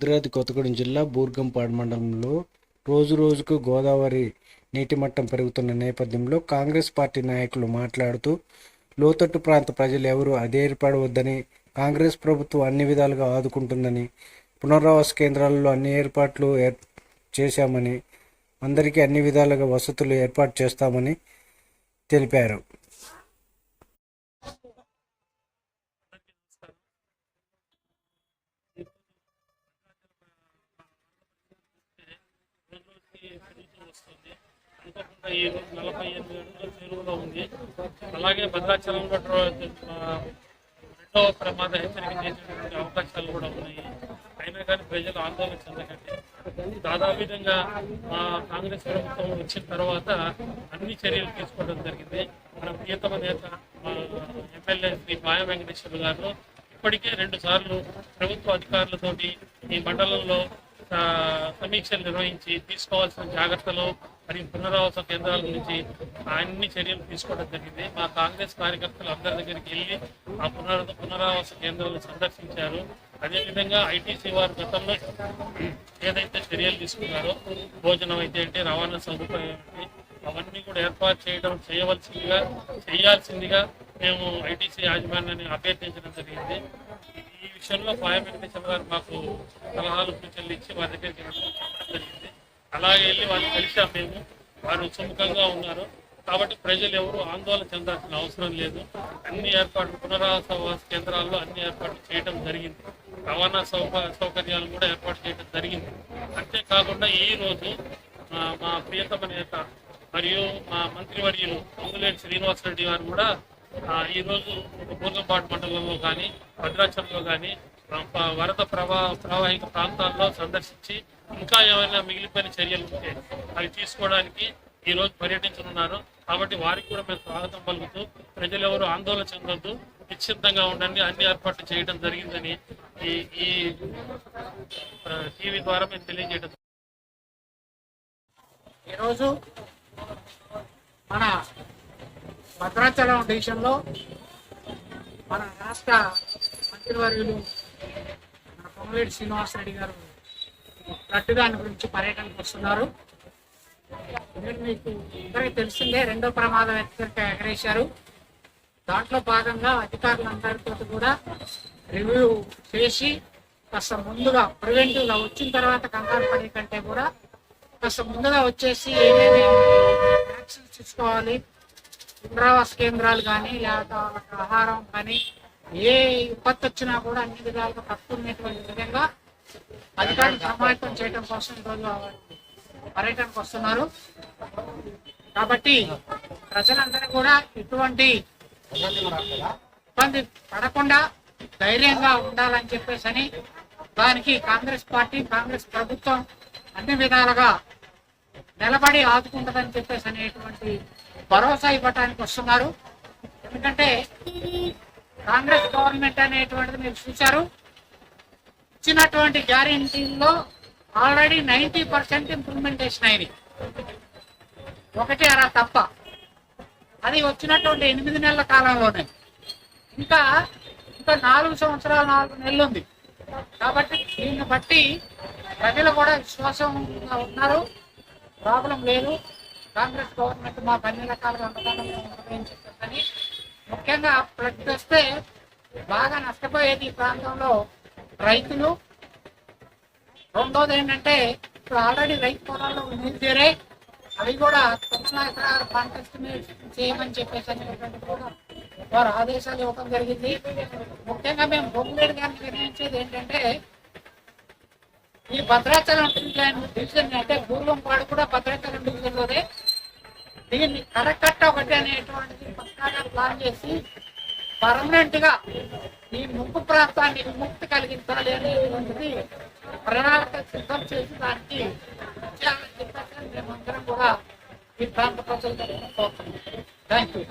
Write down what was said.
భద్రాద్రి కొత్తగూడెం జిల్లా బూర్గంపాడు మండలంలో రోజు రోజుకు గోదావరి నీటి మట్టం పెరుగుతున్న నేపథ్యంలో కాంగ్రెస్ పార్టీ నాయకులు మాట్లాడుతూ లోతట్టు ప్రాంత ప్రజలు ఎవరూ అధైర్యపడవద్దని కాంగ్రెస్ ప్రభుత్వం అన్ని విధాలుగా ఆదుకుంటుందని పునరావాస కేంద్రాల్లో అన్ని ఏర్పాట్లు ఏర్ చేశామని అందరికీ అన్ని విధాలుగా వసతులు ఏర్పాటు చేస్తామని తెలిపారు రోజుకి వస్తుంది. ఈ రోజు నలభై ఎనిమిది అడుగుల చెరువులో ఉంది. అలాగే భద్రాచలంలో రెండవ ప్రమాద హెచ్చరిక చేసేటువంటి అవకాశాలు కూడా ఉన్నాయి. అయినా కానీ ప్రజలు ఆందోళన చెందకండి. దాదాపు విధంగా మా కాంగ్రెస్ ప్రభుత్వం వచ్చిన తర్వాత అన్ని చర్యలు తీసుకోవడం జరిగింది. మన ప్రియతమ నేత మా ఎమ్మెల్యే శ్రీ మాయ వెంకటేశ్వర గారు ఇప్పటికే రెండు సార్లు ప్రభుత్వ అధికారులతోటి ఈ మండలంలో సమీక్షలు నిర్వహించి తీసుకోవాల్సిన జాగ్రత్తలు మరియు పునరావాస కేంద్రాల గురించి అన్ని చర్యలు తీసుకోవడం జరిగింది. మా కాంగ్రెస్ కార్యకర్తలు అందరి దగ్గరికి వెళ్ళి ఆ పునర పునరావాస కేంద్రాలను సందర్శించారు. అదేవిధంగా ఐటీసీ వారు గతంలో ఏదైతే చర్యలు తీసుకున్నారో భోజనం అయితే ఏంటి రవాణా సదుపాయం ఏంటి అవన్నీ కూడా ఏర్పాటు చేయడం చేయవలసిందిగా చేయాల్సిందిగా మేము ఐటీసీ యాజమాన్యాన్ని అభ్యర్థించడం జరిగింది. విషయంలో పాయ వెంకటేశ్వర గారు మాకు సలహాలు సూచనలు ఇచ్చి వారి దగ్గరికి జరిగింది. అలాగే వెళ్ళి వాళ్ళు కలిసాం మేము. వారు సుముఖంగా ఉన్నారు. కాబట్టి ప్రజలు ఎవరు ఆందోళన చెందాల్సిన అవసరం లేదు. అన్ని ఏర్పాట్లు పునరావాస కేంద్రాల్లో అన్ని ఏర్పాట్లు చేయడం జరిగింది. రవాణా సౌక సౌకర్యాలు కూడా ఏర్పాటు చేయడం జరిగింది. అంతేకాకుండా ఈ రోజు మా ప్రియతమ నేత మరియు మా మంత్రివర్యులు అంగులేటి శ్రీనివాసరెడ్డి గారు కూడా ఈరోజు ఈ రోజు బూర్గంపాటు మండలంలో కానీ భద్రాచలంలో కానీ వరద ప్రవా ప్రవాహిక ప్రాంతాల్లో సందర్శించి ఇంకా ఏమైనా మిగిలిపోయిన చర్యలు ఉంటే అవి తీసుకోవడానికి ఈ రోజు పర్యటించనున్నారు. కాబట్టి వారికి కూడా మేము స్వాగతం పలుకుతూ ప్రజలు ఎవరు ఆందోళన చెందొద్దు నిశ్చింతంగా ఉండండి అన్ని ఏర్పాట్లు చేయడం జరిగిందని ఈ ఈ టీవీ ద్వారా మేము తెలియజేయడం ఈరోజు మన భద్రాచలం డివిజన్లో మన రాష్ట్ర మంత్రివర్యులు మన పొంగులేటి శ్రీనివాసరెడ్డి గారు ఫ్లడ్ దాని గురించి పర్యటనకు వస్తున్నారు. మీకు ఇద్దరికి తెలిసిందే రెండో ప్రమాదం హెచ్చరిక ఎగరేశారు. దాంట్లో భాగంగా అధికారులందరితో కూడా రివ్యూ చేసి కాస్త ముందుగా ప్రివెంటివ్గా వచ్చిన తర్వాత కంగారు పడే కంటే కూడా కాస్త ముందుగా వచ్చేసి ఏమేమి యాక్షన్స్ తీసుకోవాలి పునరావాస కేంద్రాలు కానీ లేకపోతే ఆహారం కానీ ఏ విపత్తు వచ్చినా కూడా అన్ని విధాలుగా కట్టుకునేటువంటి విధంగా అధికారులు సమాయత్తం చేయడం కోసం ఈరోజు పర్యటనకు వస్తున్నారు. కాబట్టి ప్రజలందరూ కూడా ఎటువంటి ఇబ్బంది పడకుండా ధైర్యంగా ఉండాలని చెప్పేసి అని దానికి కాంగ్రెస్ పార్టీ కాంగ్రెస్ ప్రభుత్వం అన్ని విధాలుగా నిలబడి ఆదుకుంటుందని చెప్పేసి అనేటువంటి భరోసా ఇవ్వటానికి వస్తున్నారు. ఎందుకంటే కాంగ్రెస్ గవర్నమెంట్ అనేటువంటిది మీరు చూశారు. ఇచ్చినటువంటి గ్యారంటీల్లో ఆల్రెడీ నైంటీ పర్సెంట్ ఇంప్లిమెంటేషన్ అయింది ఒకటి అలా తప్ప అది వచ్చినటువంటి ఎనిమిది నెలల కాలంలోనే. ఇంకా ఇంకా నాలుగు సంవత్సరాలు నాలుగు నెలలు ఉంది. కాబట్టి దీన్ని బట్టి ప్రజలు కూడా విశ్వాసంగా ఉన్నారు. ప్రాబ్లం లేదు. కాంగ్రెస్ గవర్నమెంట్ మాకు అన్ని రకాలుగా అండదండగా ఉంటుందని ముఖ్యంగా ఫ్లడ్ వస్తే బాగా నష్టపోయేది ఈ ప్రాంతంలో రైతులు. రెండోది ఏంటంటే ఇప్పుడు ఆల్రెడీ రైతు పొలాల్లో నీళ్ళు చేరాయి అవి కూడా తొమ్మిది పంట చేయమని చెప్పేసి అనేటువంటి కూడా వారు ఆదేశాలు ఇవ్వడం జరిగింది. ముఖ్యంగా మేము బొమ్మలేడు గారిని నిర్ణయించేది ఏంటంటే ఈ భద్రాచలం డివిజన్ డివిజన్ అంటే పూర్వంపాడు కూడా భద్రాచలం డివిజన్లోనే. దీన్ని కరకట్ట ఒకటి అనేటువంటి పక్కాగా ప్లాన్ చేసి పర్మనెంట్గా ఈ ముంపు ప్రాంతాన్ని విముక్తి కలిగించాలి అనేటువంటిది ప్రణాళిక సిద్ధం చేసి దానికి చేయాలని మేమందరం కూడా ఈ ప్రాంత ప్రజలు థ్యాంక్ యూ